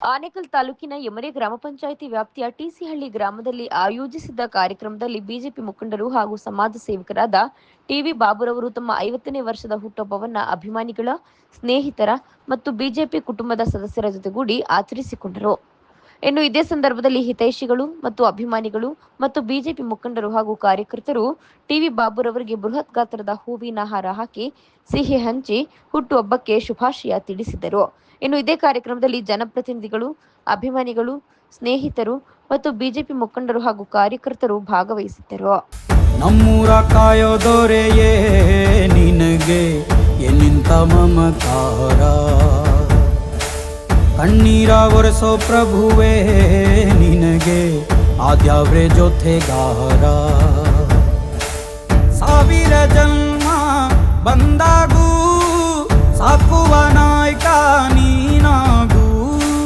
ಆನೇಕಲ್ ತಾಲೂಕಿನ ಯಮರೆ ಗ್ರಾಮ ಪಂಚಾಯಿತಿ ವ್ಯಾಪ್ತಿಯ ಟಿಸಿಹಳ್ಳಿ ಗ್ರಾಮದಲ್ಲಿ ಆಯೋಜಿಸಿದ್ದ ಕಾರ್ಯಕ್ರಮದಲ್ಲಿ ಬಿಜೆಪಿ ಮುಖಂಡರು ಹಾಗೂ ಸಮಾಜ ಸೇವಕರಾದ ಟಿವಿ ಬಾಬುರವರು ತಮ್ಮ ಐವತ್ತನೇ ವರ್ಷದ ಹುಟ್ಟುಹಬ್ಬವನ್ನ ಅಭಿಮಾನಿಗಳ, ಸ್ನೇಹಿತರ ಮತ್ತು ಬಿಜೆಪಿ ಕುಟುಂಬದ ಸದಸ್ಯರ ಜೊತೆಗೂಡಿ ಆಚರಿಸಿಕೊಂಡರು. ಇನ್ನು ಇದೇ ಸಂದರ್ಭದಲ್ಲಿ ಹಿತೈಷಿಗಳು ಮತ್ತು ಅಭಿಮಾನಿಗಳು ಮತ್ತು ಬಿಜೆಪಿ ಮುಖಂಡರು ಹಾಗೂ ಕಾರ್ಯಕರ್ತರು ಟಿವಿ ಬಾಬುರವರಿಗೆ ಬೃಹತ್ ಗಾತ್ರದ ಹೂವಿನ ಹಾರ ಹಾಕಿ ಸಿಹಿ ಹಂಚಿ ಹುಟ್ಟುಹಬ್ಬಕ್ಕೆ ಶುಭಾಶಯ ತಿಳಿಸಿದರು. ಇನ್ನು ಇದೇ ಕಾರ್ಯಕ್ರಮದಲ್ಲಿ ಜನಪ್ರತಿನಿಧಿಗಳು, ಅಭಿಮಾನಿಗಳು, ಸ್ನೇಹಿತರು ಮತ್ತು ಬಿಜೆಪಿ ಮುಖಂಡರು ಹಾಗೂ ಕಾರ್ಯಕರ್ತರು ಭಾಗವಹಿಸಿದ್ದರು. ನಮ್ಮೂರ ಕಾಯೋ ದೊರೆಯೇ ನಿನಗೆ ಎನ್ನಿಂತ ಮಮಕಾರ ಕಣ್ಣೀರ ಒರೆಸೋ ಪ್ರಭುವೇ ನಿನಗೆ ಆದ್ಯಾವ್ರೆ ಜೊತೆಗಾರ. ಸಾವಿರ ಜನ್ಮ ಬಂದಾಗೂ ಸಾಕುವ ನಾಯ್ಕ ನೀನಾಗೂ.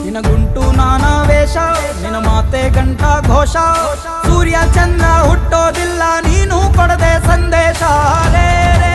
ನಿನಗುಂಟು ನಾನಾ ವೇಷ ನಿನ ಮಾತೆ ಗಂಟ ಘೋಷ. ಸೂರ್ಯ ಚಂದ್ರ ಹುಟ್ಟೋದಿಲ್ಲ, ನೀನು ಕೊಡದೆ ಸಂದೇಶ. ರೇ ರೇ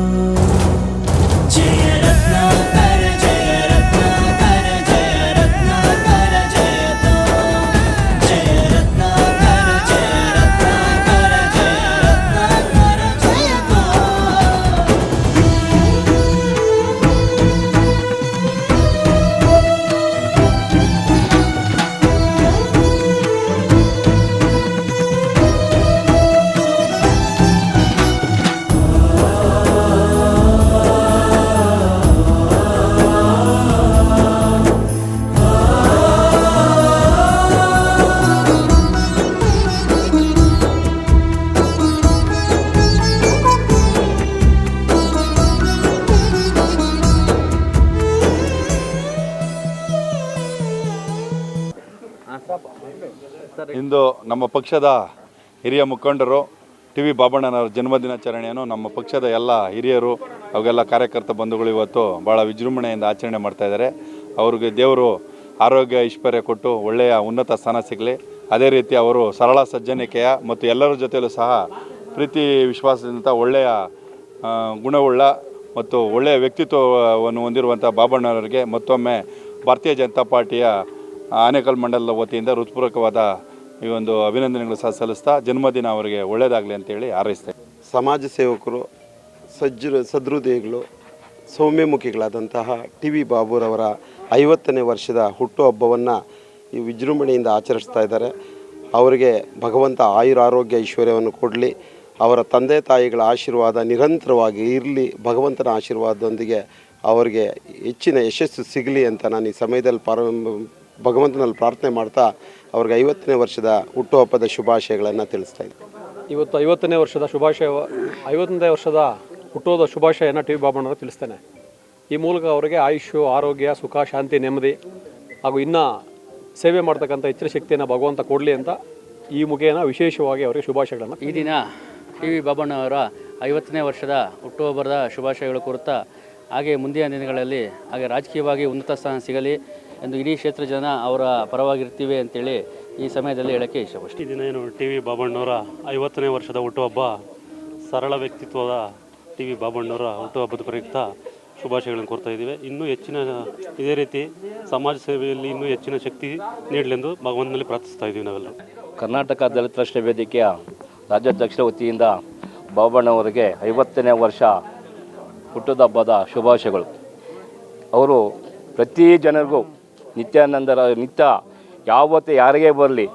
ಪಕ್ಷದ ಹಿರಿಯ ಮುಖಂಡರು ಟಿ ವಿ ಬಾಬಣ್ಣನವರ ಜನ್ಮದಿನಾಚರಣೆಯನ್ನು ನಮ್ಮ ಪಕ್ಷದ ಎಲ್ಲ ಹಿರಿಯರು ಅವೆಲ್ಲ ಕಾರ್ಯಕರ್ತ ಬಂಧುಗಳು ಇವತ್ತು ಭಾಳ ವಿಜೃಂಭಣೆಯಿಂದ ಆಚರಣೆ ಮಾಡ್ತಾ ಇದ್ದಾರೆ. ಅವ್ರಿಗೆ ದೇವರು ಆರೋಗ್ಯ, ಐಶ್ವರ್ಯ ಕೊಟ್ಟು ಒಳ್ಳೆಯ ಉನ್ನತ ಸ್ಥಾನ ಸಿಗಲಿ. ಅದೇ ರೀತಿ ಅವರು ಸರಳ ಸಜ್ಜನಿಕೆಯ ಮತ್ತು ಎಲ್ಲರ ಜೊತೆಯಲ್ಲೂ ಸಹ ಪ್ರೀತಿ ವಿಶ್ವಾಸದಿಂದ ಒಳ್ಳೆಯ ಗುಣವುಳ್ಳ ಮತ್ತು ಒಳ್ಳೆಯ ವ್ಯಕ್ತಿತ್ವವನ್ನು ಹೊಂದಿರುವಂಥ ಬಾಬಣ್ಣವರಿಗೆ ಮತ್ತೊಮ್ಮೆ ಭಾರತೀಯ ಜನತಾ ಪಾರ್ಟಿಯ ಆನೇಕಲ್ ಮಂಡಲದ ವತಿಯಿಂದ ಹೃತ್ಪೂರ್ವಕವಾದ ಈ ಒಂದು ಅಭಿನಂದನೆಗಳು ಸಹ ಸಲ್ಲಿಸ್ತಾ ಜನ್ಮದಿನ ಅವರಿಗೆ ಒಳ್ಳೆಯದಾಗಲಿ ಅಂತೇಳಿ ಹಾರೈಸ್ತೇನೆ. ಸಮಾಜ ಸೇವಕರು ಸಜ್ಜ ಸದೃದಯಗಳು ಸೌಮ್ಯಮುಖಿಗಳಾದಂತಹ ಟಿ ವಿ ಬಾಬುರವರ ಐವತ್ತನೇ ವರ್ಷದ ಹುಟ್ಟುಹಬ್ಬವನ್ನು ಈ ವಿಜೃಂಭಣೆಯಿಂದ ಆಚರಿಸ್ತಾ ಇದ್ದಾರೆ. ಅವರಿಗೆ ಭಗವಂತ ಆಯುರ ಆರೋಗ್ಯ ಐಶ್ವರ್ಯವನ್ನು ಕೊಡಲಿ. ಅವರ ತಂದೆ ತಾಯಿಗಳ ಆಶೀರ್ವಾದ ನಿರಂತರವಾಗಿ ಇರಲಿ. ಭಗವಂತನ ಆಶೀರ್ವಾದದೊಂದಿಗೆ ಅವರಿಗೆ ಹೆಚ್ಚಿನ ಯಶಸ್ಸು ಸಿಗಲಿ ಅಂತ ನಾನು ಈ ಸಮಯದಲ್ಲಿ ಪಾರ ಭಗವಂತನಲ್ಲಿ ಪ್ರಾರ್ಥನೆ ಮಾಡ್ತಾ ಅವ್ರಿಗೆ ಐವತ್ತನೇ ವರ್ಷದ ಹುಟ್ಟುಹಬ್ಬದ ಶುಭಾಶಯಗಳನ್ನು ತಿಳಿಸ್ತಾ ಇದ್ದೀನಿ ಇವತ್ತು ಐವತ್ತನೇ ವರ್ಷದ ಶುಭಾಶಯ ಐವತ್ತನೇ ವರ್ಷದ ಹುಟ್ಟೋದ ಶುಭಾಶಯನ ಟಿ ವಿ ಬಾಬಣ್ಣವರು ತಿಳಿಸ್ತೇನೆ. ಈ ಮೂಲಕ ಅವರಿಗೆ ಆಯುಷ್ಯು ಆರೋಗ್ಯ ಸುಖ ಶಾಂತಿ ನೆಮ್ಮದಿ ಹಾಗೂ ಇನ್ನೂ ಸೇವೆ ಮಾಡ್ತಕ್ಕಂಥ ಹೆಚ್ಚಿನ ಶಕ್ತಿಯನ್ನು ಭಗವಂತ ಕೊಡಲಿ ಅಂತ ಈ ಮುಖೇನ ವಿಶೇಷವಾಗಿ ಅವರಿಗೆ ಶುಭಾಶಯಗಳನ್ನು ಈ ದಿನ ಟಿ ವಿ ಬಾಬಣ್ಣವರ ಐವತ್ತನೇ ವರ್ಷದ ಹುಟ್ಟುಹಬ್ಬದ ಶುಭಾಶಯಗಳು ಕೋರುತ್ತಾ ಹಾಗೆ ಮುಂದಿನ ದಿನಗಳಲ್ಲಿ ಹಾಗೆ ರಾಜಕೀಯವಾಗಿ ಉನ್ನತ ಸ್ಥಾನ ಸಿಗಲಿ ಎಂದು ಇಡೀ ಕ್ಷೇತ್ರ ಜನ ಅವರ ಪರವಾಗಿರ್ತೀವಿ ಅಂತೇಳಿ ಈ ಸಮಯದಲ್ಲಿ ಹೇಳೋಕ್ಕೆ ಇಷ್ಟಪಡ್ತೀನಿ. ದಿನ ಏನು ಟಿ ವಿ ಬಾಬಣ್ಣವರ ಐವತ್ತನೇ ವರ್ಷದ ಹುಟ್ಟುಹಬ್ಬ ಸರಳ ವ್ಯಕ್ತಿತ್ವದ ಟಿ ವಿ ಬಾಬಣ್ಣವರ ಹುಟ್ಟುಹಬ್ಬದ ಪ್ರಯುಕ್ತ ಶುಭಾಶಯಗಳನ್ನು ಕೋರ್ತಾ ಇದ್ದೀವಿ. ಇನ್ನೂ ಹೆಚ್ಚಿನ ಇದೇ ರೀತಿ ಸಮಾಜ ಸೇವೆಯಲ್ಲಿ ಇನ್ನೂ ಹೆಚ್ಚಿನ ಶಕ್ತಿ ನೀಡಲೆಂದು ಭಗವಂತನಲ್ಲಿ ಪ್ರಾರ್ಥಿಸ್ತಾ ಇದ್ದೀವಿ ನಾವೆಲ್ಲ ಕರ್ನಾಟಕ ದಲಿತ ರಾಷ್ಟ್ರ ವೇದಿಕೆಯ ರಾಜ್ಯಾಧ್ಯಕ್ಷರ ವತಿಯಿಂದ ಬಾಬಣ್ಣವರಿಗೆ ಐವತ್ತನೇ ವರ್ಷ ಹುಟ್ಟುಹಬ್ಬದ ಶುಭಾಶಯಗಳು. ಅವರು ಪ್ರತಿ ಜನರಿಗೂ ನಿತ್ಯಾನಂದರ ನಿತ್ಯ, ಯಾವತ್ತೇ ಯಾರಿಗೇ ಬರಲಿ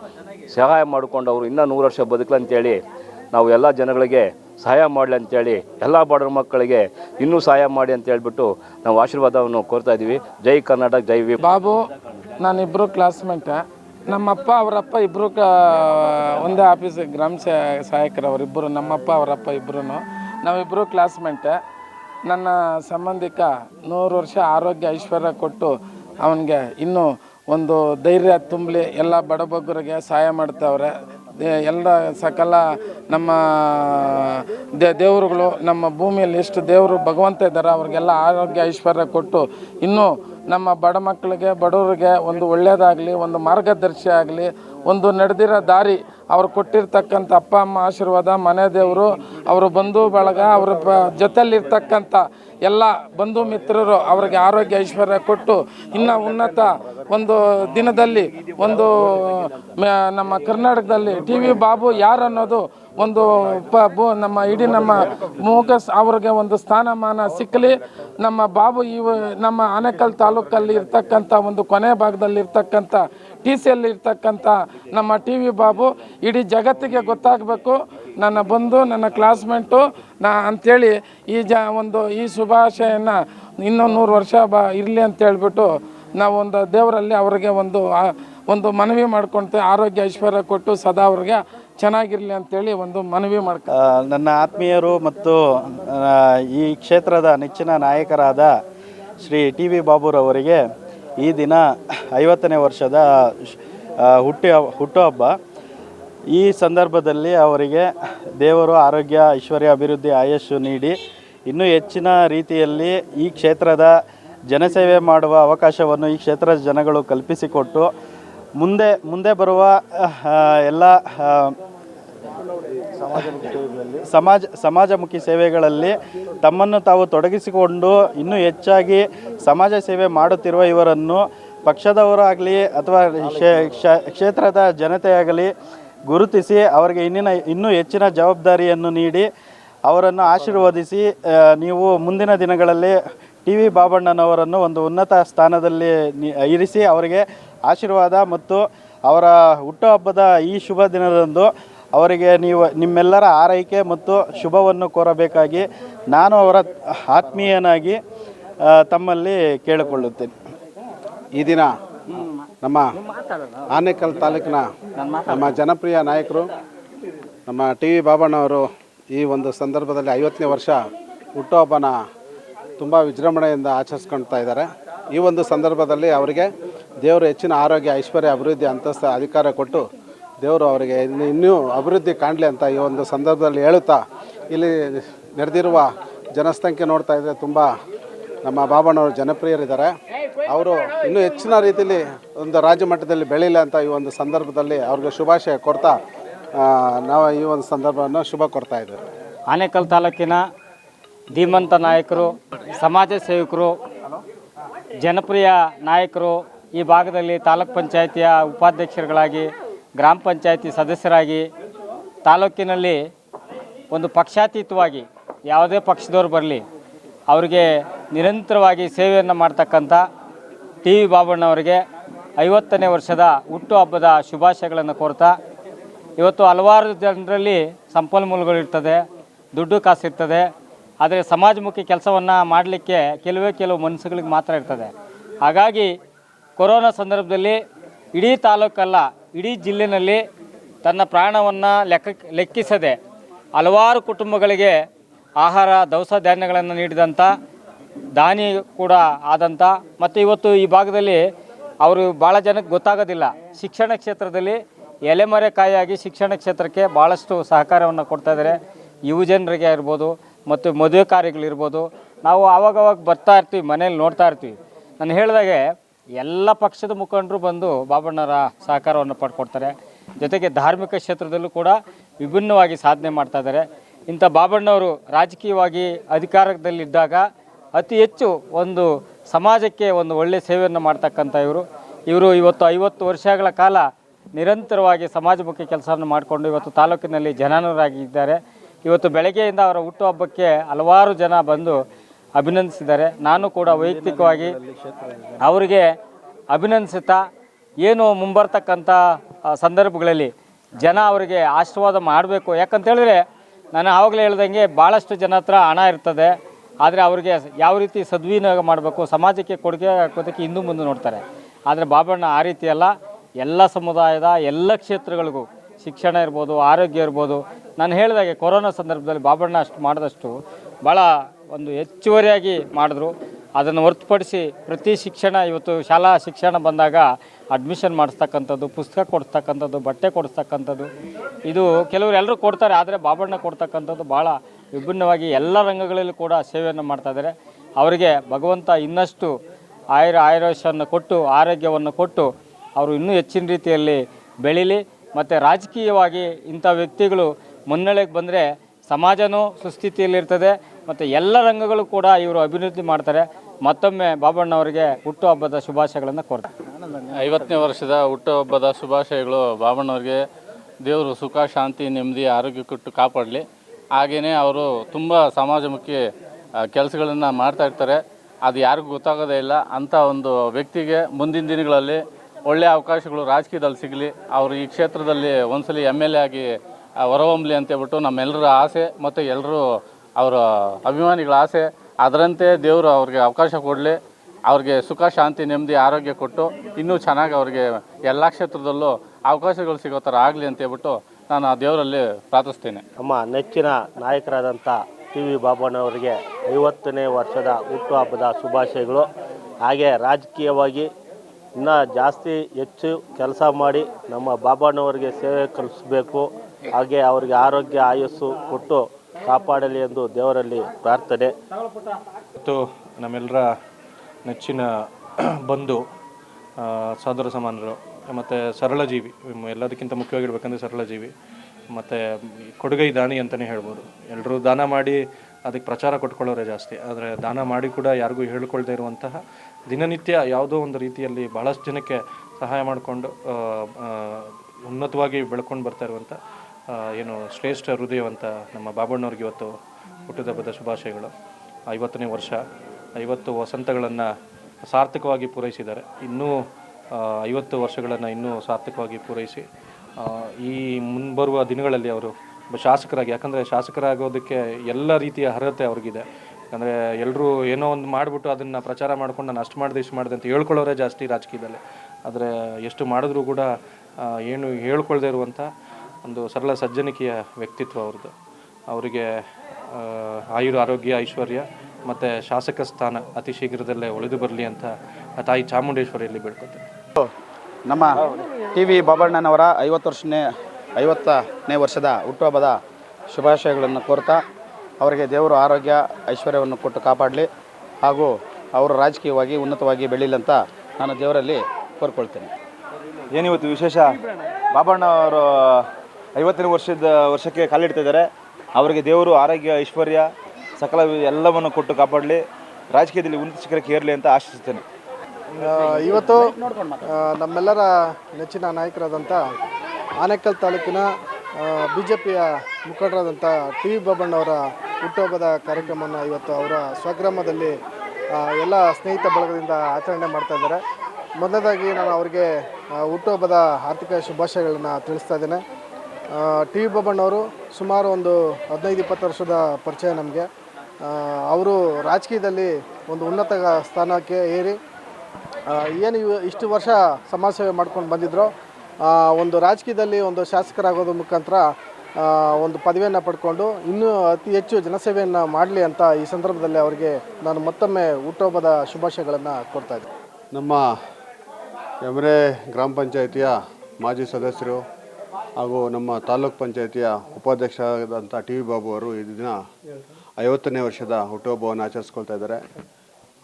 ಸಹಾಯ ಮಾಡಿಕೊಂಡು ಅವರು ಇನ್ನೂ ನೂರು ವರ್ಷ ಬದುಕಲಿ ಅಂತೇಳಿ ನಾವು ಎಲ್ಲ ಜನಗಳಿಗೆ ಸಹಾಯ ಮಾಡಲಿ ಅಂತೇಳಿ ಎಲ್ಲ ಬಡ ಮಕ್ಕಳಿಗೆ ಇನ್ನೂ ಸಹಾಯ ಮಾಡಿ ಅಂತ ಹೇಳ್ಬಿಟ್ಟು ನಾವು ಆಶೀರ್ವಾದವನ್ನು ಕೋರ್ತಾ ಇದ್ದೀವಿ. ಜೈ ಕರ್ನಾಟಕ, ಜೈ ವಿ ಬಾಬು ನಾನಿಬ್ಬರು ಕ್ಲಾಸ್ಮೇಟ ನಮ್ಮಪ್ಪ ಅವರಪ್ಪ ಇಬ್ಬರು ಒಂದೇ ಆಫೀಸ್ ಗ್ರಾಮ ಸಹಾಯಕರು ಅವರಿಬ್ಬರು ನಮ್ಮಪ್ಪ ಅವರಪ್ಪ ಇಬ್ಬರು ನಾವಿಬ್ಬರು ಕ್ಲಾಸ್ಮೇಟೆ ನನ್ನ ಸಂಬಂಧಿಕ ನೂರು ವರ್ಷ ಆರೋಗ್ಯ ಐಶ್ವರ್ಯ ಕೊಟ್ಟು ಅವನಿಗೆ ಇನ್ನೂ ಒಂದು ಧೈರ್ಯ ತುಂಬಲಿ ಎಲ್ಲ ಬಡಬಗ್ಗರಿಗೆ ಸಹಾಯ ಮಾಡ್ತಾವ್ರೆ. ಎಲ್ಲ ಸಕಲ ನಮ್ಮ ದೇವರುಗಳು ನಮ್ಮ ಭೂಮಿಯಲ್ಲಿ ಎಷ್ಟು ದೇವರು ಭಗವಂತ ಇದ್ದಾರೆ, ಅವ್ರಿಗೆಲ್ಲ ಆರೋಗ್ಯ ಐಶ್ವರ್ಯ ಕೊಟ್ಟು ಇನ್ನೂ ನಮ್ಮ ಬಡ ಮಕ್ಕಳಿಗೆ, ಬಡವರಿಗೆ ಒಂದು ಒಳ್ಳೆಯದಾಗಲಿ ಒಂದು ಮಾರ್ಗದರ್ಶಿ ಆಗಲಿ, ಒಂದು ನಡೆದಿರೋ ದಾರಿ ಅವ್ರು ಕೊಟ್ಟಿರ್ತಕ್ಕಂಥ ಅಪ್ಪ, ಅಮ್ಮ ಆಶೀರ್ವಾದ, ಮನೆ ದೇವರು, ಅವರು ಬಂಧು ಬಳಗ, ಅವ್ರ ಜೊತೆಲಿರ್ತಕ್ಕಂಥ ಎಲ್ಲ ಬಂಧು ಮಿತ್ರರು ಅವರಿಗೆ ಆರೋಗ್ಯ ಐಶ್ವರ್ಯ ಕೊಟ್ಟು ಇನ್ನು ಉನ್ನತ ಒಂದು ದಿನದಲ್ಲಿ ಒಂದು ನಮ್ಮ ಕರ್ನಾಟಕದಲ್ಲಿ ಟಿ ವಿ ಬಾಬು ಯಾರು ಅನ್ನೋದು ಒಂದು ಪ ನಮ್ಮ ಇಡೀ ನಮ್ಮ ಮೂಗಸ್ ಅವ್ರಿಗೆ ಒಂದು ಸ್ಥಾನಮಾನ ಸಿಕ್ಕಲಿ, ನಮ್ಮ ಬಾಬು ಇವ ನಮ್ಮ ಆನೇಕಲ್ ತಾಲೂಕಲ್ಲಿ ಇರ್ತಕ್ಕಂಥ ಒಂದು ಕೊನೆ ಭಾಗದಲ್ಲಿ ಇರ್ತಕ್ಕಂಥ ಟಿ ಸಿಯಲ್ಲಿ ಇರ್ತಕ್ಕಂಥ ನಮ್ಮ ಟಿ ವಿ ಬಾಬು ಇಡೀ ಜಗತ್ತಿಗೆ ಗೊತ್ತಾಗಬೇಕು. ನನ್ನ ಬಂಧು, ನನ್ನ ಕ್ಲಾಸ್ಮೇಟು ನಾ ಅಂಥೇಳಿ ಈ ಜ ಒಂದು ಈ ಶುಭಾಶಯನ ಇನ್ನೂ ನೂರು ವರ್ಷ ಬ ಇರಲಿ ಅಂತ ಹೇಳ್ಬಿಟ್ಟು ನಾವು ಒಂದು ದೇವರಲ್ಲಿ ಅವ್ರಿಗೆ ಒಂದು ಒಂದು ಮನವಿ ಮಾಡ್ಕೊಳ್ತೇವೆ ಆರೋಗ್ಯ ಐಶ್ವರ್ಯ ಕೊಟ್ಟು ಸದಾ ಅವ್ರಿಗೆ ಚೆನ್ನಾಗಿರಲಿ ಅಂತೇಳಿ ಒಂದು ಮನವಿ ಮಾಡ್ಕ ನನ್ನ ಆತ್ಮೀಯರು ಮತ್ತು ಈ ಕ್ಷೇತ್ರದ ನೆಚ್ಚಿನ ನಾಯಕರಾದ ಶ್ರೀ ಟಿ ವಿ ಬಾಬುರವರಿಗೆ ಈ ದಿನ ಐವತ್ತನೇ ವರ್ಷದ ಹುಟ್ಟಿ ಹುಟ್ಟುಹಬ್ಬ ಈ ಸಂದರ್ಭದಲ್ಲಿ ಅವರಿಗೆ ದೇವರು ಆರೋಗ್ಯ, ಐಶ್ವರ್ಯ, ಅಭಿವೃದ್ಧಿ, ಆಯಸ್ಸು ನೀಡಿ ಇನ್ನೂ ಹೆಚ್ಚಿನ ರೀತಿಯಲ್ಲಿ ಈ ಕ್ಷೇತ್ರದ ಜನಸೇವೆ ಮಾಡುವ ಅವಕಾಶವನ್ನು ಈ ಕ್ಷೇತ್ರದ ಜನಗಳು ಕಲ್ಪಿಸಿಕೊಟ್ಟು ಮುಂದೆ ಮುಂದೆ ಬರುವ ಎಲ್ಲ ಸಮಾಜ, ಸಮಾಜಮುಖಿ ಸೇವೆಗಳಲ್ಲಿ ತಮ್ಮನ್ನು ತಾವು ತೊಡಗಿಸಿಕೊಂಡು ಇನ್ನೂ ಹೆಚ್ಚಾಗಿ ಸಮಾಜ ಸೇವೆ ಮಾಡುತ್ತಿರುವ ಇವರನ್ನು ಪಕ್ಷದವರಾಗಲಿ ಅಥವಾ ಕ್ಷೇ- ಕ್ಷ- ಕ್ಷೇತ್ರದ ಜನತೆಯಾಗಲಿ ಗುರುತಿಸಿ ಅವರಿಗೆ ಇನ್ನಿನ ಇನ್ನೂ ಹೆಚ್ಚಿನ ಜವಾಬ್ದಾರಿಯನ್ನು ನೀಡಿ ಅವರನ್ನು ಆಶೀರ್ವದಿಸಿ ನೀವು ಮುಂದಿನ ದಿನಗಳಲ್ಲಿ ಟಿ ವಿ ಬಾಬಣ್ಣನವರನ್ನು ಒಂದು ಉನ್ನತ ಸ್ಥಾನದಲ್ಲಿ ಇರಿಸಿ ಅವರಿಗೆ ಆಶೀರ್ವಾದ ಮತ್ತು ಅವರ ಹುಟ್ಟುಹಬ್ಬದ ಈ ಶುಭ ದಿನದಂದು ಅವರಿಗೆ ನೀವು ನಿಮ್ಮೆಲ್ಲರ ಆರೈಕೆ ಮತ್ತು ಶುಭವನ್ನು ಕೋರಬೇಕಾಗಿ ನಾನು ಅವರ ಆತ್ಮೀಯನಾಗಿ ತಮ್ಮಲ್ಲಿ ಕೇಳಿಕೊಳ್ಳುತ್ತೇನೆ. ಈ ದಿನ ನಮ್ಮ ಆನೇಕಲ್ ತಾಲೂಕಿನ ನಮ್ಮ ಜನಪ್ರಿಯ ನಾಯಕರು ನಮ್ಮ ಟಿ ವಿ ಬಾಬಣ್ಣವರು ಈ ಒಂದು ಸಂದರ್ಭದಲ್ಲಿ ಐವತ್ತನೇ ವರ್ಷ ಹುಟ್ಟುಹಬ್ಬನ ತುಂಬ ವಿಜೃಂಭಣೆಯಿಂದ ಆಚರಿಸ್ಕೊಳ್ತಾ ಇದ್ದಾರೆ. ಈ ಒಂದು ಸಂದರ್ಭದಲ್ಲಿ ಅವರಿಗೆ ದೇವರು ಹೆಚ್ಚಿನ ಆರೋಗ್ಯ ಐಶ್ವರ್ಯ ಅಭಿವೃದ್ಧಿ ಅಂತಸ್ತು ಅಧಿಕಾರ ಕೊಟ್ಟು ದೇವರು ಅವರಿಗೆ ಇನ್ನು ಇನ್ನೂ ಅಭಿವೃದ್ಧಿ ಕಾಣಲಿ ಅಂತ ಈ ಒಂದು ಸಂದರ್ಭದಲ್ಲಿ ಹೇಳುತ್ತಾ ಇಲ್ಲಿ ನಡೆದಿರುವ ಜನಸಂಖ್ಯೆ ನೋಡ್ತಾ ಇದ್ದರೆ ತುಂಬ ನಮ್ಮ ಬಾಬಣ್ಣವರು ಜನಪ್ರಿಯರಿದ್ದಾರೆ. ಅವರು ಇನ್ನೂ ಹೆಚ್ಚಿನ ರೀತಿಯಲ್ಲಿ ಒಂದು ರಾಜ್ಯ ಮಟ್ಟದಲ್ಲಿ ಬೆಳೀಲಿ ಅಂತ ಈ ಒಂದು ಸಂದರ್ಭದಲ್ಲಿ ಅವ್ರಿಗೆ ಶುಭಾಶಯ ಕೊಡ್ತಾ ನಾವು ಈ ಒಂದು ಸಂದರ್ಭವನ್ನು ಶುಭ ಕೊಡ್ತಾ ಇದ್ದೇವೆ. ಆನೇಕಲ್ ತಾಲೂಕಿನ ಧೀಮಂತ ನಾಯಕರು, ಸಮಾಜ ಸೇವಕರು, ಜನಪ್ರಿಯ ನಾಯಕರು, ಈ ಭಾಗದಲ್ಲಿ ತಾಲೂಕ್ ಪಂಚಾಯಿತಿಯ ಉಪಾಧ್ಯಕ್ಷರುಗಳಾಗಿ, ಗ್ರಾಮ ಪಂಚಾಯಿತಿ ಸದಸ್ಯರಾಗಿ, ತಾಲೂಕಿನಲ್ಲಿ ಒಂದು ಪಕ್ಷಾತೀತವಾಗಿ ಯಾವುದೇ ಪಕ್ಷದವ್ರು ಬರಲಿ, ಅವರಿಗೆ ನಿರಂತರವಾಗಿ ಸೇವೆಯನ್ನು ಮಾಡ್ತಕ್ಕಂಥ ಟಿ ವಿ ಬಾಬಣ್ಣವರಿಗೆ ಐವತ್ತನೇ ವರ್ಷದ ಹುಟ್ಟುಹಬ್ಬದ ಶುಭಾಶಯಗಳನ್ನು ಕೋರ್ತಾ, ಇವತ್ತು ಹಲವಾರು ಜನರಲ್ಲಿ ಸಂಪನ್ಮೂಲಗಳಿರ್ತದೆ ದುಡ್ಡು ಕಾಸಿರ್ತದೆ ಆದರೆ ಸಮಾಜಮುಖಿ ಕೆಲಸವನ್ನು ಮಾಡಲಿಕ್ಕೆ ಕೆಲವೇ ಕೆಲವು ಮನಸ್ಸುಗಳಿಗೆ ಮಾತ್ರ ಇರ್ತದೆ. ಹಾಗಾಗಿ ಕೊರೋನಾ ಸಂದರ್ಭದಲ್ಲಿ ಇಡೀ ತಾಲೂಕಲ್ಲ, ಇಡೀ ಜಿಲ್ಲೆಯಲ್ಲಿ ತನ್ನ ಪ್ರಾಣವನ್ನು ಲೆಕ್ಕ, ಲೆಕ್ಕಿಸದೆ ಹಲವಾರು ಕುಟುಂಬಗಳಿಗೆ ಆಹಾರ, ದವಸ ಧಾನ್ಯಗಳನ್ನು ನೀಡಿದಂಥ ದಾನಿ ಕೂಡ ಆದಂಥ ಮತ್ತು ಇವತ್ತು ಈ ಭಾಗದಲ್ಲಿ ಅವರು ಭಾಳ ಜನಕ್ಕೆ ಗೊತ್ತಾಗೋದಿಲ್ಲ. ಶಿಕ್ಷಣ ಕ್ಷೇತ್ರದಲ್ಲಿ ಎಲೆಮರೆಕಾಯಿಯಾಗಿ ಶಿಕ್ಷಣ ಕ್ಷೇತ್ರಕ್ಕೆ ಭಾಳಷ್ಟು ಸಹಕಾರವನ್ನು ಕೊಡ್ತಾ ಇದ್ದಾರೆ. ಯುವ ಜನರಿಗೆ ಇರ್ಬೋದು ಮತ್ತು ಮದುವೆ ಕಾರ್ಯಗಳಿರ್ಬೋದು. ನಾವು ಆವಾಗವಾಗ ಬರ್ತಾ ಇರ್ತೀವಿ ಮನೇಲಿ ನೋಡ್ತಾ ಇರ್ತೀವಿ. ನಾನು ಹೇಳಿದಾಗೆ ಎಲ್ಲ ಪಕ್ಷದ ಮುಖಂಡರು ಬಂದು ಬಾಬಣ್ಣರ ಸಹಕಾರವನ್ನು ಪಡ್ಕೊಡ್ತಾರೆ. ಜೊತೆಗೆ ಧಾರ್ಮಿಕ ಕ್ಷೇತ್ರದಲ್ಲೂ ಕೂಡ ವಿಭಿನ್ನವಾಗಿ ಸಾಧನೆ ಮಾಡ್ತಾ ಇದ್ದಾರೆ. ಇಂಥ ಬಾಬಣ್ಣವರು ರಾಜಕೀಯವಾಗಿ ಅಧಿಕಾರದಲ್ಲಿದ್ದಾಗ ಅತಿ ಹೆಚ್ಚು ಒಂದು ಸಮಾಜಕ್ಕೆ ಒಂದು ಒಳ್ಳೆಯ ಸೇವೆಯನ್ನು ಮಾಡ್ತಕ್ಕಂಥ ಇವರು. ಇವರು ಇವತ್ತು ಐವತ್ತು ವರ್ಷಗಳ ಕಾಲ ನಿರಂತರವಾಗಿ ಸಮಾಜಮುಖಿ ಕೆಲಸವನ್ನು ಮಾಡಿಕೊಂಡು ಇವತ್ತು ತಾಲೂಕಿನಲ್ಲಿ ಜನಾನುರಾಗಿದ್ದಾರೆ. ಇವತ್ತು ಬೆಳಗ್ಗೆಯಿಂದ ಅವರ ಹುಟ್ಟುಹಬ್ಬಕ್ಕೆ ಹಲವಾರು ಜನ ಬಂದು ಅಭಿನಂದಿಸಿದ್ದಾರೆ. ನಾನು ಕೂಡ ವೈಯಕ್ತಿಕವಾಗಿ ಅವರಿಗೆ ಅಭಿನಂದಿಸುತ್ತಾ ಏನು ಮುಂಬರ್ತಕ್ಕಂಥ ಸಂದರ್ಭಗಳಲ್ಲಿ ಜನ ಅವರಿಗೆ ಆಶೀರ್ವಾದ ಮಾಡಬೇಕು. ಯಾಕಂತ ಹೇಳಿದ್ರೆ ನಾನು ಆವಾಗಲೇ ಹೇಳ್ದಂಗೆ ಭಾಳಷ್ಟು ಜನ ಹತ್ರ ಹಣ ಇರ್ತದೆ. ಆದರೆ ಅವರಿಗೆ ಯಾವ ರೀತಿ ಸದ್ವಿನಿಯೋಗ ಮಾಡಬೇಕು, ಸಮಾಜಕ್ಕೆ ಕೊಡುಗೆ ಹಾಕೋದಕ್ಕೆ ಹಿಂದೂ ಮುಂದೆ ನೋಡ್ತಾರೆ. ಆದರೆ ಬಾಬಣ್ಣ ಆ ರೀತಿ ಅಲ್ಲ. ಎಲ್ಲ ಸಮುದಾಯದ ಎಲ್ಲ ಕ್ಷೇತ್ರಗಳಿಗೂ ಶಿಕ್ಷಣ ಇರ್ಬೋದು, ಆರೋಗ್ಯ ಇರ್ಬೋದು. ನಾನು ಹೇಳಿದಾಗೆ ಕೊರೋನಾ ಸಂದರ್ಭದಲ್ಲಿ ಬಾಬಣ್ಣ ಅಷ್ಟು ಮಾಡಿದಷ್ಟು ಭಾಳ ಒಂದು ಹೆಚ್ಚುವರಿಯಾಗಿ ಮಾಡಿದ್ರು. ಅದನ್ನು ಹೊರತುಪಡಿಸಿ ಪ್ರತಿ ಶಿಕ್ಷಣ, ಇವತ್ತು ಶಾಲಾ ಶಿಕ್ಷಣ ಬಂದಾಗ ಅಡ್ಮಿಷನ್ ಮಾಡಿಸ್ತಕ್ಕಂಥದ್ದು, ಪುಸ್ತಕ ಕೊಡಿಸ್ತಕ್ಕಂಥದ್ದು ಬಟ್ಟೆ ಕೊಡಿಸ್ತಕ್ಕಂಥದ್ದು ಇದು ಕೆಲವರು ಎಲ್ಲರೂ ಕೊಡ್ತಾರೆ, ಆದರೆ ಬಾಬಣ್ಣ ಕೊಡ್ತಕ್ಕಂಥದ್ದು ಭಾಳ ವಿಭಿನ್ನವಾಗಿ ಎಲ್ಲ ರಂಗಗಳಲ್ಲೂ ಕೂಡ ಸೇವೆಯನ್ನು ಮಾಡ್ತಾ ಇದ್ದಾರೆ. ಅವರಿಗೆ ಭಗವಂತ ಇನ್ನಷ್ಟು ಆಯುರ ಆಯುರ್ವೇಶವನ್ನು ಕೊಟ್ಟು, ಆರೋಗ್ಯವನ್ನು ಕೊಟ್ಟು, ಅವರು ಇನ್ನೂ ಹೆಚ್ಚಿನ ರೀತಿಯಲ್ಲಿ ಬೆಳೀಲಿ. ಮತ್ತು ರಾಜಕೀಯವಾಗಿ ಇಂಥ ವ್ಯಕ್ತಿಗಳು ಮುನ್ನಡೆಗೆ ಬಂದರೆ ಸಮಾಜವೂ ಸುಸ್ಥಿತಿಯಲ್ಲಿರ್ತದೆ. ಮತ್ತು ಎಲ್ಲ ರಂಗಗಳು ಕೂಡ ಇವರು ಅಭಿವೃದ್ಧಿ ಮಾಡ್ತಾರೆ. ಮತ್ತೊಮ್ಮೆ ಬಾಬಣ್ಣವರಿಗೆ ಹುಟ್ಟುಹಬ್ಬದ ಶುಭಾಶಯಗಳನ್ನು ಕೊಡ್ತಾರೆ ಐವತ್ತನೇ ವರ್ಷದ ಹುಟ್ಟುಹಬ್ಬದ ಶುಭಾಶಯಗಳು ಬಾಬಣ್ಣವ್ರಿಗೆ. ದೇವರು ಸುಖ, ಶಾಂತಿ, ನೆಮ್ಮದಿ, ಆರೋಗ್ಯ ಕೊಟ್ಟು ಕಾಪಾಡಲಿ. ಹಾಗೆಯೇ ಅವರು ತುಂಬ ಸಮಾಜಮುಖಿ ಕೆಲಸಗಳನ್ನು ಮಾಡ್ತಾ ಇರ್ತಾರೆ. ಅದು ಯಾರಿಗೂ ಗೊತ್ತಾಗೋದೇ ಇಲ್ಲ. ಅಂಥ ಒಂದು ವ್ಯಕ್ತಿಗೆ ಮುಂದಿನ ದಿನಗಳಲ್ಲಿ ಒಳ್ಳೆಯ ಅವಕಾಶಗಳು ರಾಜಕೀಯದಲ್ಲಿ ಸಿಗಲಿ, ಅವರು ಈ ಕ್ಷೇತ್ರದಲ್ಲಿ ಒಂದ್ಸಲಿ ಎಂ ಎಲ್ ಎ ಆಗಿ ಹೊರಹೊಮ್ಮಲಿ ಅಂತೇಳ್ಬಿಟ್ಟು ನಮ್ಮೆಲ್ಲರ ಆಸೆ ಮತ್ತು ಎಲ್ಲರೂ ಅವರ ಅಭಿಮಾನಿಗಳ ಆಸೆ, ಅದರಂತೆ ದೇವರು ಅವ್ರಿಗೆ ಅವಕಾಶ ಕೊಡಲಿ, ಅವ್ರಿಗೆ ಸುಖ, ಶಾಂತಿ, ನೆಮ್ಮದಿ, ಆರೋಗ್ಯ ಕೊಟ್ಟು ಇನ್ನೂ ಚೆನ್ನಾಗಿ ಅವ್ರಿಗೆ ಎಲ್ಲ ಕ್ಷೇತ್ರದಲ್ಲೂ ಅವಕಾಶಗಳು ಸಿಗೋ ಥರ ಆಗಲಿ ಅಂತೇಳ್ಬಿಟ್ಟು ನಾನು ಆ ದೇವರಲ್ಲಿ ಪ್ರಾರ್ಥಿಸ್ತೇನೆ. ನಮ್ಮ ನೆಚ್ಚಿನ ನಾಯಕರಾದಂಥ ಟಿ ವಿ ಬಾಬಣ್ಣವರಿಗೆ ಐವತ್ತನೇ ವರ್ಷದ ಹುಟ್ಟುಹಬ್ಬದ ಶುಭಾಶಯಗಳು. ಹಾಗೆ ರಾಜಕೀಯವಾಗಿ ಇನ್ನೂ ಜಾಸ್ತಿ ಹೆಚ್ಚು ಕೆಲಸ ಮಾಡಿ ನಮ್ಮ ಬಾಬಣ್ಣವರಿಗೆ ಸೇವೆ ಕಲಿಸಬೇಕು ಹಾಗೆ ಅವರಿಗೆ ಆರೋಗ್ಯ ಆಯಸ್ಸು ಕೊಟ್ಟು ಕಾಪಾಡಲಿ ಎಂದು ದೇವರಲ್ಲಿ ಪ್ರಾರ್ಥನೆ. ಮತ್ತು ನಮ್ಮೆಲ್ಲರ ನೆಚ್ಚಿನ ಬಂಧು ಸಹೋದರ ಸೋದರ ಸಮಾನರು ಮತ್ತು ಸರಳ ಜೀವಿ ಎಲ್ಲದಕ್ಕಿಂತ ಮುಖ್ಯವಾಗಿ ಹೇಳ್ಬೇಕಂದ್ರೆ ಸರಳ ಜೀವಿ ಮತ್ತು ಕೊಡುಗೈ ದಾನಿ ಅಂತಲೇ ಹೇಳ್ಬೋದು. ಎಲ್ಲರೂ ದಾನ ಮಾಡಿ ಅದಕ್ಕೆ ಪ್ರಚಾರ ಕೊಟ್ಕೊಳ್ಳೋರೇ ಜಾಸ್ತಿ. ಆದರೆ ದಾನ ಮಾಡಿ ಕೂಡ ಯಾರಿಗೂ ಹೇಳ್ಕೊಳ್ದೇ ಇರುವಂತಹ ದಿನನಿತ್ಯ ಯಾವುದೋ ಒಂದು ರೀತಿಯಲ್ಲಿ ಬಹಳಷ್ಟು ಜನಕ್ಕೆ ಸಹಾಯ ಮಾಡಿಕೊಂಡು ಉನ್ನತವಾಗಿ ಬೆಳ್ಕೊಂಡು ಬರ್ತಾ ಇರುವಂಥ ಏನು ಶ್ರೇಷ್ಠ ಹೃದಯವಂತ ನಮ್ಮ ಬಾಬಣ್ಣವ್ರಿಗೆ ಇವತ್ತು ಹುಟ್ಟಿದಬ್ಬದ ಶುಭಾಶಯಗಳು. ಐವತ್ತನೇ ವರ್ಷ, ಐವತ್ತು ವಸಂತಗಳನ್ನು ಸಾರ್ಥಕವಾಗಿ ಪೂರೈಸಿದ್ದಾರೆ. ಇನ್ನೂ ಐವತ್ತು ವರ್ಷಗಳನ್ನು ಇನ್ನೂ ಸಾರ್ಥಕವಾಗಿ ಪೂರೈಸಿ ಈ ಮುಂಬರುವ ದಿನಗಳಲ್ಲಿ ಅವರು ಶಾಸಕರಾಗಿ, ಯಾಕಂದರೆ ಶಾಸಕರಾಗೋದಕ್ಕೆ ಎಲ್ಲ ರೀತಿಯ ಅರ್ಹತೆ ಅವ್ರಿಗಿದೆ. ಅಂದರೆ ಎಲ್ಲರೂ ಏನೋ ಒಂದು ಮಾಡಿಬಿಟ್ಟು ಅದನ್ನು ಪ್ರಚಾರ ಮಾಡಿಕೊಂಡು ನಾನು ಅಷ್ಟು ಮಾಡಿದೆ ಇಷ್ಟು ಮಾಡಿದೆ ಅಂತ ಹೇಳ್ಕೊಳ್ಳೋರೇ ಜಾಸ್ತಿ ರಾಜಕೀಯದಲ್ಲಿ. ಆದರೆ ಎಷ್ಟು ಮಾಡಿದ್ರೂ ಕೂಡ ಏನು ಹೇಳ್ಕೊಳ್ದೇ ಇರುವಂಥ ಒಂದು ಸರಳ ಸಜ್ಜನಿಕೆಯ ವ್ಯಕ್ತಿತ್ವ ಅವ್ರದ್ದು. ಅವರಿಗೆ ಆಯುರ ಆರೋಗ್ಯ, ಐಶ್ವರ್ಯ ಮತ್ತು ಶಾಸಕ ಸ್ಥಾನ ಅತಿ ಶೀಘ್ರದಲ್ಲೇ ಉಳಿದು ಬರಲಿ ಅಂತ ತಾಯಿ ಚಾಮುಂಡೇಶ್ವರಿಯಲ್ಲಿ ಬೇಡ್ಕೊತೇನೆ. ನಮ್ಮ ಟಿ ವಿ ಬಾಬಣ್ಣನವರ ಐವತ್ತು ವರ್ಷನೇ, ಐವತ್ತನೇ ವರ್ಷದ ಹುಟ್ಟುಹಬ್ಬದ ಶುಭಾಶಯಗಳನ್ನು ಕೋರ್ತಾ ಅವರಿಗೆ ದೇವರು ಆರೋಗ್ಯ, ಐಶ್ವರ್ಯವನ್ನು ಕೊಟ್ಟು ಕಾಪಾಡಲಿ ಹಾಗೂ ಅವರು ರಾಜಕೀಯವಾಗಿ ಉನ್ನತವಾಗಿ ಬೆಳೀಲಿ ಅಂತ ನಾನು ದೇವರಲ್ಲಿ ಕೋರ್ಕೊಳ್ತೇನೆ. ಏನಿವತ್ತು ವಿಶೇಷ? ಬಾಬಣ್ಣ ಅವರು ಐವತ್ತನೇ ವರ್ಷದ ವರ್ಷಕ್ಕೆ ಕಾಲಿಡ್ತಾ ಇದ್ದಾರೆ ಅವರಿಗೆ ದೇವರು ಆರೋಗ್ಯ, ಐಶ್ವರ್ಯ, ಸಕಲ ಎಲ್ಲವನ್ನು ಕೊಟ್ಟು ಕಾಪಾಡಲಿ. ರಾಜಕೀಯದಲ್ಲಿ ಉನ್ನತ ಶಿಖರಕ್ಕೆ ಏರಲಿ ಅಂತ ಆಶಿಸುತ್ತೇನೆ. ಇವತ್ತು ನಮ್ಮೆಲ್ಲರ ನೆಚ್ಚಿನ ನಾಯಕರಾದಂಥ ಆನೇಕಲ್ ತಾಲೂಕಿನ ಬಿ ಜೆ ಪಿಯ ಮುಖಂಡರಾದಂಥ ಟಿ ವಿ ಬಾಬಣ್ಣವರ ಹುಟ್ಟುಹಬ್ಬದ ಕಾರ್ಯಕ್ರಮವನ್ನು ಇವತ್ತು ಅವರ ಸ್ವಗ್ರಾಮದಲ್ಲಿ ಎಲ್ಲ ಸ್ನೇಹಿತ ಬಳಗದಿಂದ ಆಚರಣೆ ಮಾಡ್ತಾ ಇದ್ದಾರೆ. ಮೊದಲನೇದಾಗಿ ನಾನು ಅವರಿಗೆ ಹುಟ್ಟುಹಬ್ಬದ ಆರ್ಥಿಕ ಶುಭಾಶಯಗಳನ್ನು ತಿಳಿಸ್ತಾ ಇದ್ದೇನೆ. ಟಿ ವಿ ಬಾಬಣ್ಣವರು ಸುಮಾರು ಒಂದು ಹದಿನೈದು, ಇಪ್ಪತ್ತು ವರ್ಷದ ಪರಿಚಯ ನಮಗೆ. ಅವರು ರಾಜಕೀಯದಲ್ಲಿ ಒಂದು ಉನ್ನತ ಸ್ಥಾನಕ್ಕೆ ಏರಿ ಏನು ಇಷ್ಟು ವರ್ಷ ಸಮಾಜ ಸೇವೆ ಮಾಡ್ಕೊಂಡು ಬಂದಿದ್ರು. ಒಂದು ರಾಜಕೀಯದಲ್ಲಿ ಒಂದು ಶಾಸಕರಾಗೋದ್ರ ಮುಖಾಂತರ ಒಂದು ಪದವಿಯನ್ನು ಪಡ್ಕೊಂಡು ಇನ್ನೂ ಅತಿ ಹೆಚ್ಚು ಜನಸೇವೆಯನ್ನು ಮಾಡಲಿ ಅಂತ ಈ ಸಂದರ್ಭದಲ್ಲಿ ಅವರಿಗೆ ನಾನು ಮತ್ತೊಮ್ಮೆ ಹುಟ್ಟುಹಬ್ಬದ ಶುಭಾಶಯಗಳನ್ನು ಕೊಡ್ತಾ ಇದ್ದೆ ನಮ್ಮ ಎಮರೆ ಗ್ರಾಮ ಪಂಚಾಯಿತಿಯ ಮಾಜಿ ಸದಸ್ಯರು ಹಾಗೂ ನಮ್ಮ ತಾಲೂಕ್ ಪಂಚಾಯಿತಿಯ ಉಪಾಧ್ಯಕ್ಷರಾದಂಥ ಟಿ ವಿ ಬಾಬು ಅವರು ಈ ದಿನ ಐವತ್ತನೇ ವರ್ಷದ ಹುಟ್ಟುಹಬ್ಬವನ್ನು ಆಚರಿಸ್ಕೊಳ್ತಾ ಇದ್ದಾರೆ.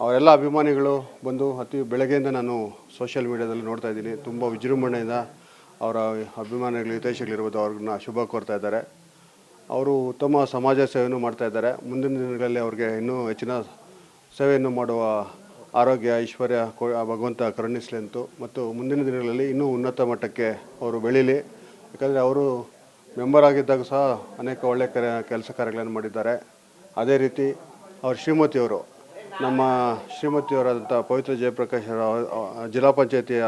ಅವರೆಲ್ಲ ಅಭಿಮಾನಿಗಳು ಬಂದು ಅತಿ ಬೆಳಗ್ಗೆಯಿಂದ ನಾನು ಸೋಷಿಯಲ್ ಮೀಡಿಯಾದಲ್ಲಿ ನೋಡ್ತಾ ಇದ್ದೀನಿ. ತುಂಬ ವಿಜೃಂಭಣೆಯಿಂದ ಅವರ ಅಭಿಮಾನಿಗಳು ಹಿತೈಷಿಗಳಿರ್ಬೋದು ಅವ್ರನ್ನ ಶುಭ ಕೋರ್ತಾ ಇದ್ದಾರೆ. ಅವರು ಉತ್ತಮ ಸಮಾಜ ಸೇವೆಯನ್ನು ಮಾಡ್ತಾ ಇದ್ದಾರೆ. ಮುಂದಿನ ದಿನಗಳಲ್ಲಿ ಅವ್ರಿಗೆ ಇನ್ನೂ ಹೆಚ್ಚಿನ ಸೇವೆಯನ್ನು ಮಾಡುವ ಆರೋಗ್ಯ, ಐಶ್ವರ್ಯ ಭಗವಂತ ಕರುಣಿಸಲಿ ಅಂತು. ಮತ್ತು ಮುಂದಿನ ದಿನಗಳಲ್ಲಿ ಇನ್ನೂ ಉನ್ನತ ಮಟ್ಟಕ್ಕೆ ಅವರು ಬೆಳೀಲಿ. ಯಾಕಂದರೆ ಅವರು ಮೆಂಬರ್ ಆಗಿದ್ದಾಗ ಸಹ ಅನೇಕ ಒಳ್ಳೆಯ ಕೆಲಸ ಕಾರ್ಯಗಳನ್ನು ಮಾಡಿದ್ದಾರೆ. ಅದೇ ರೀತಿ ಅವ್ರ ಶ್ರೀಮತಿಯವರು ನಮ್ಮ ಶ್ರೀಮತಿಯವರಾದಂಥ ಪವಿತ್ರ ಜಯಪ್ರಕಾಶ್ ಅವರ- ಜಿಲ್ಲಾ ಪಂಚಾಯತಿಯ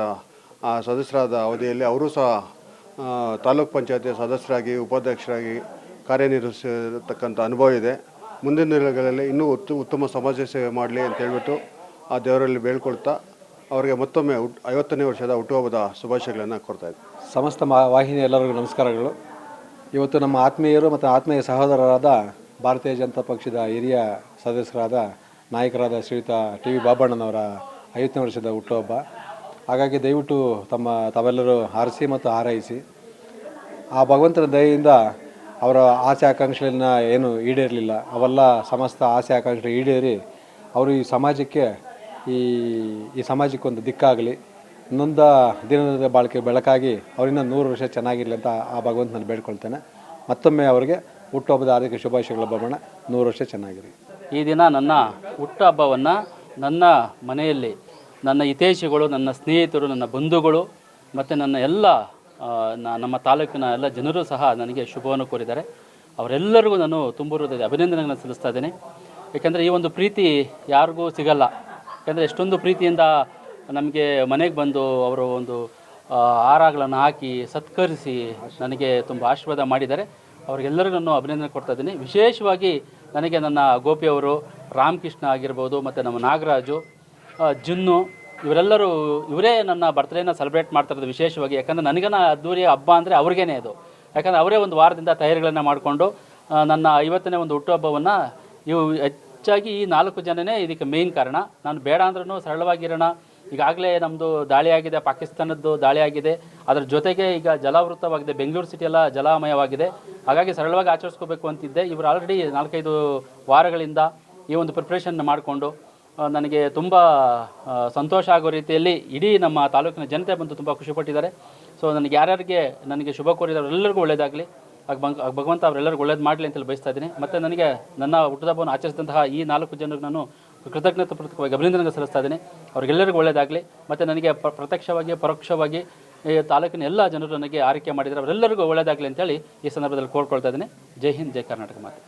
ಸದಸ್ಯರಾದ ಅವಧಿಯಲ್ಲಿ ಅವರು ಸಹ ತಾಲೂಕ್ ಪಂಚಾಯತಿಯ ಸದಸ್ಯರಾಗಿ, ಉಪಾಧ್ಯಕ್ಷರಾಗಿ ಕಾರ್ಯನಿರ್ವಹಿಸಿರ್ತಕ್ಕಂಥ ಅನುಭವ ಇದೆ. ಮುಂದಿನ ದಿನಗಳಲ್ಲಿ ಇನ್ನೂ ಉತ್ತ ಉತ್ತಮ ಸಮಾಜ ಸೇವೆ ಮಾಡಲಿ ಅಂತ ಹೇಳ್ಬಿಟ್ಟು ಆ ದೇವರಲ್ಲಿ ಬೇಳ್ಕೊಳ್ತಾ ಅವರಿಗೆ ಮತ್ತೊಮ್ಮೆ ಹುಟ್ ಐವತ್ತನೇ ವರ್ಷದ ಹುಟ್ಟುಹಬ್ಬದ ಶುಭಾಶಯಗಳನ್ನು ಕೊಡ್ತಾ ಇದ್ದೆ ಸಮಸ್ತ ಮಾ, ವಾಹಿನಿ ಎಲ್ಲರಿಗೂ ನಮಸ್ಕಾರಗಳು. ಇವತ್ತು ನಮ್ಮ ಆತ್ಮೀಯರು ಮತ್ತು ಆತ್ಮೀಯ ಸಹೋದರರಾದ ಭಾರತೀಯ ಜನತಾ ಪಕ್ಷದ ಹಿರಿಯ ಸದಸ್ಯರಾದ ನಾಯಕರಾದ ಶ್ರೀಯುತ ಟಿ ವಿ ಬಾಬಣ್ಣನವರ ಐವತ್ತನೇ ವರ್ಷದ ಹುಟ್ಟುಹಬ್ಬ. ಹಾಗಾಗಿ ದಯವಿಟ್ಟು ತಮ್ಮ, ತಾವೆಲ್ಲರೂ ಹಾರಿಸಿ ಮತ್ತು ಹಾರೈಸಿ. ಆ ಭಗವಂತನ ದಯೆಯಿಂದ ಅವರ ಆಸೆ ಆಕಾಂಕ್ಷೆಗಳನ್ನ ಏನು ಈಡೇರಲಿಲ್ಲ. ಅವೆಲ್ಲ ಸಮಸ್ತ ಆಸೆ ಆಕಾಂಕ್ಷೆ ಈಡೇರಿ ಅವರು ಈ ಸಮಾಜಕ್ಕೆ ಈ ಈ ಸಮಾಜಕ್ಕೆ ಒಂದು ದಿಕ್ಕಾಗಲಿ. ನೊಂದ ದಿನದ ಬಾಳಿಕೆ ಬೆಳಕಾಗಿ ಅವರಿಂದ ನೂರು ವರ್ಷ ಚೆನ್ನಾಗಿರಲಿ ಅಂತ ಆ ಭಗವಂತನಲ್ಲಿ ಬೇಡ್ಕೊಳ್ತೇನೆ. ಮತ್ತೊಮ್ಮೆ ಅವರಿಗೆ ಹುಟ್ಟುಹಬ್ಬದ ಆರ್ಥಿಕ ಶುಭಾಶಯಗಳ ಬರೋಣ ನೂರು ವರ್ಷ ಚೆನ್ನಾಗಿರಿ. ಈ ದಿನ ನನ್ನ ಹುಟ್ಟುಹಬ್ಬವನ್ನು ನನ್ನ ಮನೆಯಲ್ಲಿ ನನ್ನ ಹಿತೈಷಿಗಳು, ನನ್ನ ಸ್ನೇಹಿತರು, ನನ್ನ ಬಂಧುಗಳು ಮತ್ತು ನನ್ನ ಎಲ್ಲ ನಮ್ಮ ತಾಲೂಕಿನ ಎಲ್ಲ ಜನರು ಸಹ ನನಗೆ ಶುಭವನ್ನು ಕೋರಿದ್ದಾರೆ. ಅವರೆಲ್ಲರಿಗೂ ನಾನು ತುಂಬ ಹೃದಯದ ಅಭಿನಂದನೆಗಳನ್ನು ಸಲ್ಲಿಸ್ತಾ ಇದ್ದೇನೆ. ಏಕೆಂದರೆ ಈ ಒಂದು ಪ್ರೀತಿ ಯಾರಿಗೂ ಸಿಗಲ್ಲ. ಯಾಕೆಂದರೆ ಎಷ್ಟೊಂದು ಪ್ರೀತಿಯಿಂದ ನಮಗೆ ಮನೆಗೆ ಬಂದು ಅವರು ಒಂದು ಆರಾಗಳನ್ನು ಹಾಕಿ ಸತ್ಕರಿಸಿ ನನಗೆ ತುಂಬ ಆಶೀರ್ವಾದ ಮಾಡಿದ್ದಾರೆ. ಅವ್ರಿಗೆಲ್ಲರಿಗೂ ನಾನು ಅಭಿನಂದನೆ ಕೊಡ್ತಾ ಇದ್ದೀನಿ. ವಿಶೇಷವಾಗಿ ನನಗೆ ನನ್ನ ಗೋಪಿಯವರು ರಾಮಕೃಷ್ಣ ಆಗಿರ್ಬೋದು, ಮತ್ತು ನಮ್ಮ ನಾಗರಾಜು ಜುನ್ನು, ಇವರೆಲ್ಲರೂ ಇವರೇ ನನ್ನ ಬರ್ತ್ಡೇನ ಸೆಲೆಬ್ರೇಟ್ ಮಾಡ್ತಿರೋದು ವಿಶೇಷವಾಗಿ. ಯಾಕಂದರೆ ನನಗನ್ನ ಅದ್ದೂರಿ ಹಬ್ಬ ಅಂದರೆ ಅವ್ರಿಗೇ ಅದು. ಯಾಕಂದರೆ ಅವರೇ ಒಂದು ವಾರದಿಂದ ತಯಾರಿಗಳನ್ನು ಮಾಡಿಕೊಂಡು ನನ್ನ ಐವತ್ತನೇ ಒಂದು ಹುಟ್ಟುಹಬ್ಬವನ್ನು ಇವು ಹೆಚ್ಚಾಗಿ ಈ ನಾಲ್ಕು ಜನನೇ ಇದಕ್ಕೆ ಮೇಯ್ನ್ ಕಾರಣ. ನಾನು ಬೇಡ ಅಂದ್ರೂ ಸರಳವಾಗಿರೋಣ. ಈಗಾಗಲೇ ನಮ್ಮದು ದಾಳಿ ಆಗಿದೆ, ಪಾಕಿಸ್ತಾನದ್ದು ದಾಳಿ ಆಗಿದೆ. ಅದರ ಜೊತೆಗೆ ಈಗ ಜಲಾವೃತವಾಗಿದೆ, ಬೆಂಗಳೂರು ಸಿಟಿ ಎಲ್ಲ ಜಲಾಮಯವಾಗಿದೆ. ಹಾಗಾಗಿ ಸರಳವಾಗಿ ಆಚರಿಸ್ಕೋಬೇಕು ಅಂತಿದ್ದೆ. ಇವರು ಆಲ್ರೆಡಿ ನಾಲ್ಕೈದು ವಾರಗಳಿಂದ ಈ ಒಂದು ಪ್ರಿಪ್ರೇಷನ್ ಮಾಡಿಕೊಂಡು ನನಗೆ ತುಂಬ ಸಂತೋಷ ಆಗೋ ರೀತಿಯಲ್ಲಿ ಇಡೀ ನಮ್ಮ ತಾಲೂಕಿನ ಜನತೆ ಬಂದು ತುಂಬ ಖುಷಿಪಟ್ಟಿದ್ದಾರೆ ಸೊ ನನಗೆ ಯಾರ್ಯಾರಿಗೆ ನನಗೆ ಶುಭ ಕೋರಿದವರೆಲ್ಲರಿಗೂ ಒಳ್ಳೆಯದಾಗಲಿ ಆಗ ಭಗವಂತ ಅವರೆಲ್ಲರಿಗೂ ಒಳ್ಳೇದು ಮಾಡಲಿ ಅಂತೇಳಿ ಬಯಸ್ತಾ ಇದ್ದೀನಿ. ಮತ್ತು ನನಗೆ ನನ್ನ ಹುಟ್ಟುಹಬ್ಬವನ್ನು ಆಚರಿಸಿದಂತಹ ಈ ನಾಲ್ಕು ಜನರಿಗೆ ನಾನು ಕೃತಜ್ಞತೆ ಪೂರ್ವಕವಾಗಿ ಅಭಿನಂದನೆ ಸಲ್ಲಿಸ್ತಾ ಇದ್ದೀನಿ. ಅವ್ರಿಗೆಲ್ಲರಿಗೂ ಒಳ್ಳೆಯದಾಗಲಿ ಮತ್ತು ನನಗೆ ಪ್ರ, ಪ್ರತ್ಯಕ್ಷವಾಗಿ, ಪರೋಕ್ಷವಾಗಿ, ಈ ತಾಲೂಕಿನ ಎಲ್ಲ ಜನರು ನನಗೆ ಆರೈಕೆ ಮಾಡಿದರೆ ಅವರೆಲ್ಲರಿಗೂ ಒಳ್ಳೆಯದಾಗಲಿ ಅಂತೇಳಿ ಈ ಸಂದರ್ಭದಲ್ಲಿ ಕೋರ್ಕೊಳ್ತಾ ಇದ್ದೀನಿ. ಜೈ ಹಿಂದ್, ಜೈ ಕರ್ನಾಟಕ ಮಾತೆ.